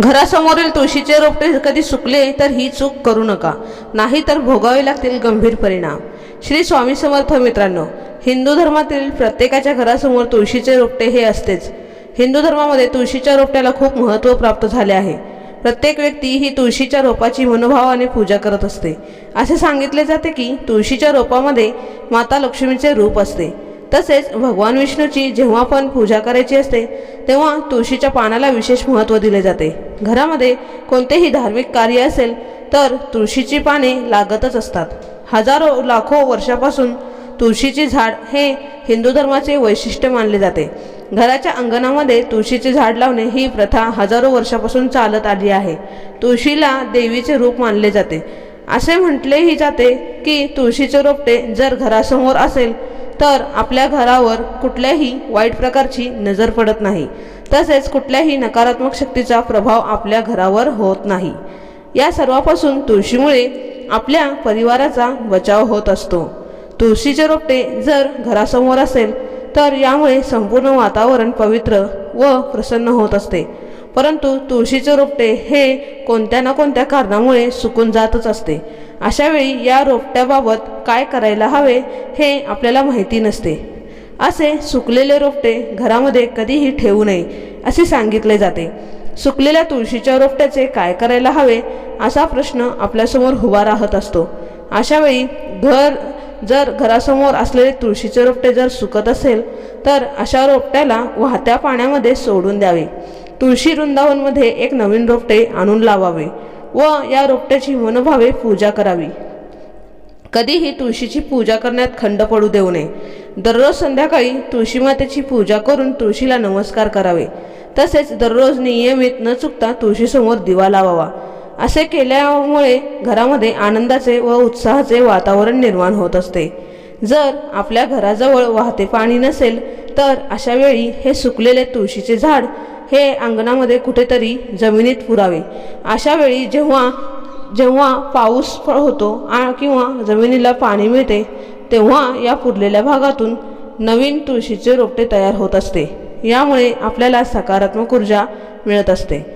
घरासमोरील तुळशीचे रोपटे कधी सुकले तर ही चूक करू नका. नाही तर भोगावे लागतील गंभीर परिणाम. श्री स्वामी समर्थ मित्रांनो हिंदू धर्मातील प्रत्येकाच्या घरासमोर तुळशीचे रोपटे हे असतेच. हिंदू धर्मामध्ये तुळशीच्या रोपट्याला खूप महत्त्व प्राप्त झाले आहे. प्रत्येक व्यक्ती ही तुळशीच्या रोपाची मनोभावाने पूजा करत असते. असे सांगितले जाते की तुळशीच्या रोपामध्ये माता लक्ष्मीचे रूप असते. तसेच भगवान विष्णूची जेव्हा पण पूजा करायची असते तेव्हा तुळशीच्या पानाला विशेष महत्त्व दिले जाते. घरामध्ये कोणतेही धार्मिक कार्य असेल तर तुळशीची पाने लागतच असतात. हजारो लाखो वर्षापासून तुळशीचे झाड हे हिंदू धर्माचे वैशिष्ट्य मानले जाते. घराच्या अंगणामध्ये तुळशीचे झाड लावणे ही प्रथा हजारो वर्षापासून चालत आली आहे. तुळशीला देवीचे रूप मानले जाते. असे म्हटलेही जाते की तुळशीचे रोपटे जर घरासमोर असेल तर आपल्या घरावर कुठल्याही वाईट प्रकारची नजर पडत नाही. तसेच कुठल्याही नकारात्मक शक्तीचा प्रभाव आपल्या घरावर होत नाही. या सर्वापासून तुळशीमुळे आपल्या परिवाराचा बचाव होत असतो. तुळशीचे रोपटे जर घरासमोर असेल तर यामुळे संपूर्ण वातावरण पवित्र व प्रसन्न होत असते. परंतु तुळशीचे रोपटे हे कोणत्या ना कोणत्या कारणामुळे सुकून जातच असते. अशा वेळी या रोपट्याबाबत काय करायला हवे हे आपल्याला माहिती नसते. असे सुकलेले रोपटे घरामध्ये कधीही ठेवू नये असे सांगितले जाते. सुकलेल्या तुळशीच्या रोपट्याचे काय करायला हवे असा प्रश्न आपल्यासमोर उभा राहत असतो. अशा वेळी घर जर घरासमोर असलेले तुळशीचे रोपटे जर सुकत असेल तर अशा रोपट्याला वाहत्या पाण्यामध्ये सोडून द्यावे. तुळशी वृंदावनमध्ये एक नवीन रोपटे आणून लावावे. व या रोपट्याची मनोभावे पूजा करावी. कधीही तुळशीची पूजा करण्यात खंड पडू देऊ नये. दररोज संध्याकाळी तुळशी मातेची पूजा करून तुळशीला नमस्कार करावे. तसेच दररोज नियमित न चुकता तुळशीसमोर दिवा लावावा. असे केल्यामुळे घरामध्ये आनंदाचे व उत्साहाचे वातावरण निर्माण होत असते. जर आपल्या घराजवळ वाहते पाणी नसेल तर अशा वेळी हे सुकलेले तुळशीचे झाड हे अंगणामध्ये कुठेतरी जमिनीत पुरावे. अशा वेळी जेव्हा जेव्हा पाऊस होतो आ किंवा जमिनीला पाणी मिळते तेव्हा या पुरलेल्या भागातून नवीन तुळशीचे रोपटे तयार होत असते. यामुळे आपल्याला सकारात्मक ऊर्जा मिळत असते.